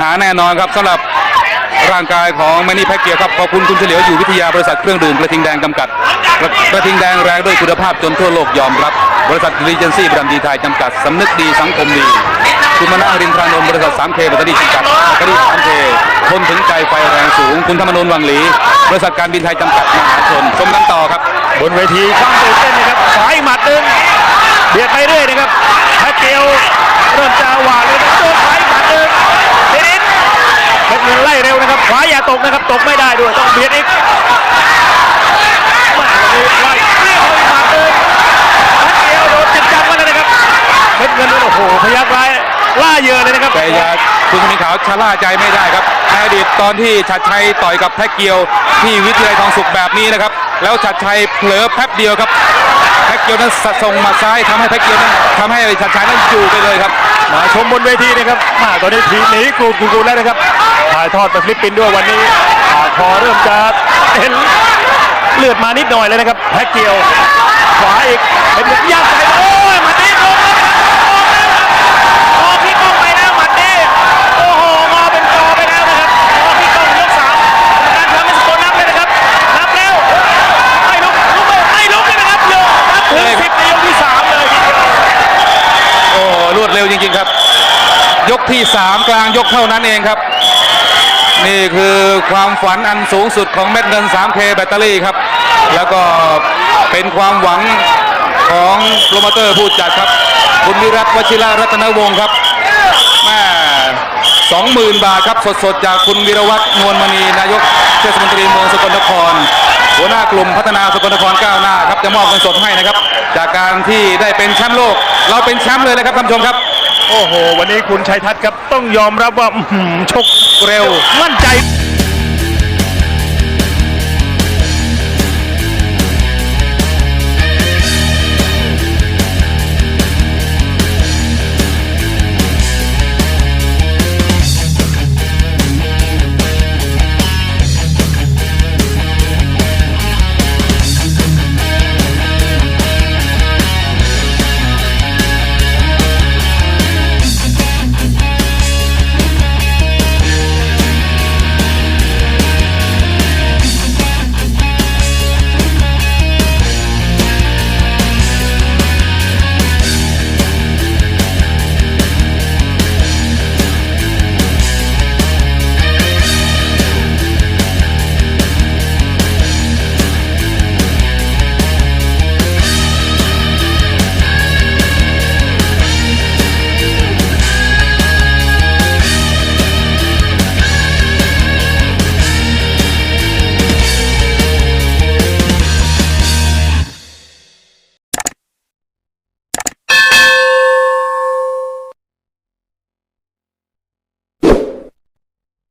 หาแน่นอนครับสำหรับร่างกายของแมนี่แพ็กเกียครับขอบคุณคุณเฉลียวอยู่วิทยาบริษัทเครื่องดื่มกระทิงแดงจำกัดกระทิงแดงแรงด้วยคุณภาพจนทั่วโลกยอมรับ บริษัทรีเจนซี่บรันดีไทยจำกัดสำนึกดีสังคมดี คุณมนารินทรานนท์บริษัท 3K แบตเตอรี่จำกัดแบตตอรี่ 3K ทนถึงใจไฟแรงสูง คุณธรรมนูนวังหลี บริษัทการบินไทยจำกัดมหาชนชมกันต่อครับ บนเวทีความตื่นเต้นนะครับขวาอีกหมัดหนึ่งเบียดไปเรื่อยนะครับแพ็กเกลเริ่มจะหวานเลยนะ อย่าตกนะครับ ตกไม่ได้ด้วยต้องเบียดอีกแม่วันนี้ไล่เรียกเขาอีกหมัดหนึ่งแพ็กเกลโดนจับจับมาเลยนะครับเพชรเงินนี่โอ้โหพยักร้ายล่าเหยื่อเลยนะครับแต่อยาคุณสมิงขาวชะล่าใจไม่ได้ครับในอดีตตอนที่ชัดชัยต่อยกับแท็กเกียว ที่วิทยาลัยทองสุขแบบนี้นะครับ แล้วชัดชัยเผลอแป๊บเดียวครับแท็กเกียวนั้นส่งหมาซ้ายทำให้แท็กเกียวนั้นทำให้ชัดชัยนั้นอยู่ไปเลยครับ มาชมบนเวทีนะครับมาตอนนี้ทีมหนีกรูกรูแล้วนะครับถ่ายทอดไปฟิลิปปินส์ด้วยวันนี้ปากคอเริ่มจะเห็นเลือดมานิดหน่อยเลยนะครับแพ็กเกียว ขวาอีกเป็นย่างใส่โอ้ยหมัดนี้ลงแล้วนะครับลงแล้วนะครับงอพี่ก้องไปแล้วหมัดนี้โอ้โหงอเป็นกอไปแล้วนะครับงอพี่ก้องยกสามการทำให้สกลนับเลยนะครับนับแล้วไม่ลุกลุกเลยไม่ลุกเลยนะครับโยกนับถึงสิบในยกที่สามเลยทีเดียวโอ้รวดเร็วจริงๆครับ ยกที่3กลางยกเท่านั้นเองครับ นี่คือความฝันอันสูงสุดของเม็ดเงิน 3K แบตเตอรี่ครับ แล้วก็เป็นความหวังของโปรโมเตอร์ผู้จัดครับ คุณวิรัตวชิระรัตนวงศ์ครับแม่สองหมื่นบาทครับสดๆ จากคุณวิรวัฒน์นวลมณีนายกเทศมนตรีเมืองสกลนคร หัวหน้ากลุ่มพัฒนาสกลนครก้าวหน้าครับจะมอบเงินสดให้นะครับ จากการที่ได้เป็นแชมป์โลก เราเป็นแชมป์เลยนะครับท่านผู้ชมครับ โอ้โห วันนี้คุณชัยทัศน์ครับต้องยอมรับว่าชกเร็วมั่นใจ